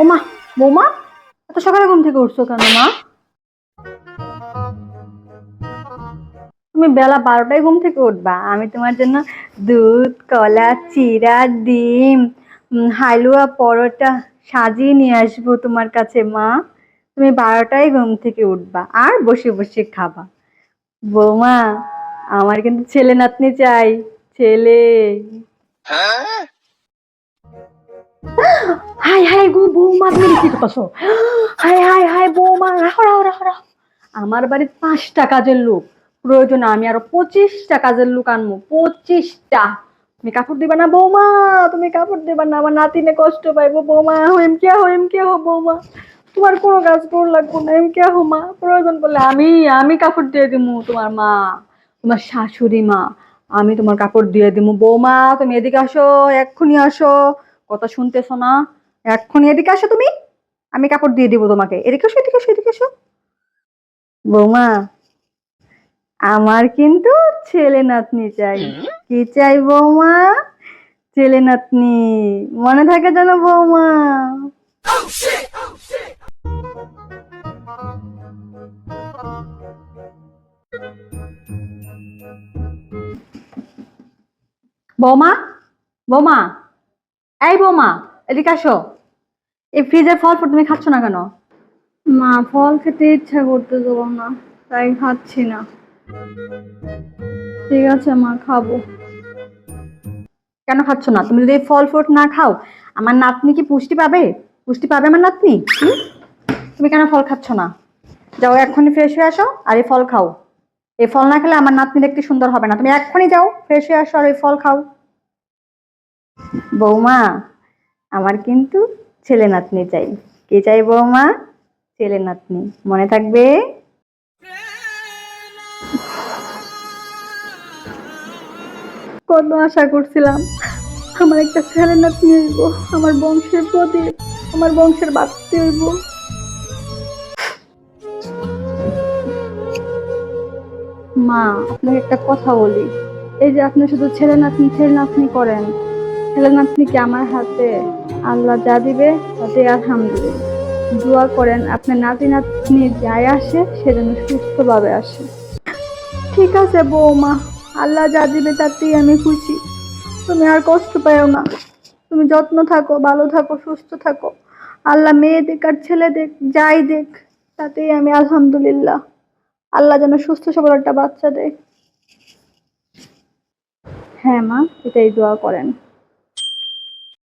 ও মা বৌমা, এত সকালে ঘুম থেকে উঠছো কেন মা? তুমি বেলা বারোটায় ঘুম থেকে উঠবা। আমি তোমার জন্য দুধ, কলা, চিরা, ডিম হালুয়া, পরোটা সাজিয়ে নিয়ে আসব তোমার কাছে মা। তুমি বারোটায় ঘুম থেকে উঠবা আর বসে বসে খাবা। বৌমা, আমার কিন্তু ছেলে নাতনি চাই। ছেলে। হাই হাই গো বৌমা, তুমি কি করতেছো হাই হাই হাই বৌমা, রাখো রাখো রাখো রাখো। আমার বাড়ির পাঁচটা কাজের লোক। প্রয়োজন আমি আরও পঁচিশটা কাজের লোক আনব, পঁচিশটা। তুমি কাপড় দিবা না বৌমা, তুমি কাপড় দিবা না, আমার নাতিনে কষ্ট পাইবো বৌমা। হইম কে হইম কে হো বৌমা। তোমার কোনো কাজ করো লাগবো না, এম কে হো মা। প্রয়োজন বলে আমি আমি কাপড় দিয়ে দিমু তোমার মা, তোমার শাশুড়ি মা। আমি তোমার কাপড় দিয়ে দিমু বৌমা। তুমি এদিকে আসো, এক্ষুনি আসো। কথা শুনতেছো না? এক্ষুনি এদিকে আসো তুমি। আমি কাপড় দিয়ে দিব তোমাকে। এদিকে আসো এদিকে আসো এদিকে আসো। বৌমা, আমার কিন্তু ছেলে নাতনি চাই। কি চাই বৌমা? ছেলে নাতনি। মনে থাকে যেন বৌমা। বৌমা বৌমা, এই বৌমা, এদিকে আসো। এই ফ্রিজের ফল তুমি খাচ্ছ না কেন? মা ফল খেতে ইচ্ছা করতেছে না তাই খাচ্ছি না। ঠিক আছে মা খাব। কেন খাচ্ছ না? তুমি যদি ফল ফ্রুট না খাও আমার নাতনি কি পুষ্টি পাবে? পুষ্টি পাবে আমার নাতনি? তুমি কেন ফল খাচ্ছ না? যাও এক্ষুনি ফ্রেশ হয়ে আসো আর এই ফল খাও। এই ফল না খেলে আমার নাতনি দেখতে সুন্দর হবে না। তুমি এক্ষুনি যাও ফ্রেশ হয়ে আসো আর এই ফল খাও। বৌমা আমার কিন্তু ছেলে নাতনি চাই। কে চাই বৌমা? ছেলে নাতনি। মনে থাকবে? কত আশা করছিলাম আমার একটা ছেলে নাতনি হইব, আমার বংশের প্রদীপ আমার বংশের বাড়তে হইব। মা, আপনাকে একটা কথা বলি। এই যে আপনি শুধু ছেলে নাতনি ছেলে নাতনি করেন ছেলে নাতনিকে আমার হাতে আল্লাহ যা দিবে তাতে আলহামদুলিল্লাহ। দোয়া করেন আপনার নাতি নাতনি যাই আসে, সে যেন সুস্থভাবে আসে। ঠিক আছে বৌমা, আল্লাহ যা দিবে তাতেই আমি খুশি। তুমি আর কষ্ট পাও না। তুমি যত্ন থাকো, ভালো থাকো, সুস্থ থাকো। আল্লাহ মেয়ে দেখ আর ছেলে দেখ, যাই দেখ, তাতেই আমি আলহামদুলিল্লাহ। আল্লাহ যেন সুস্থ সবল একটা বাচ্চা দেয়। হ্যাঁ মা, এটাই দোয়া করেন।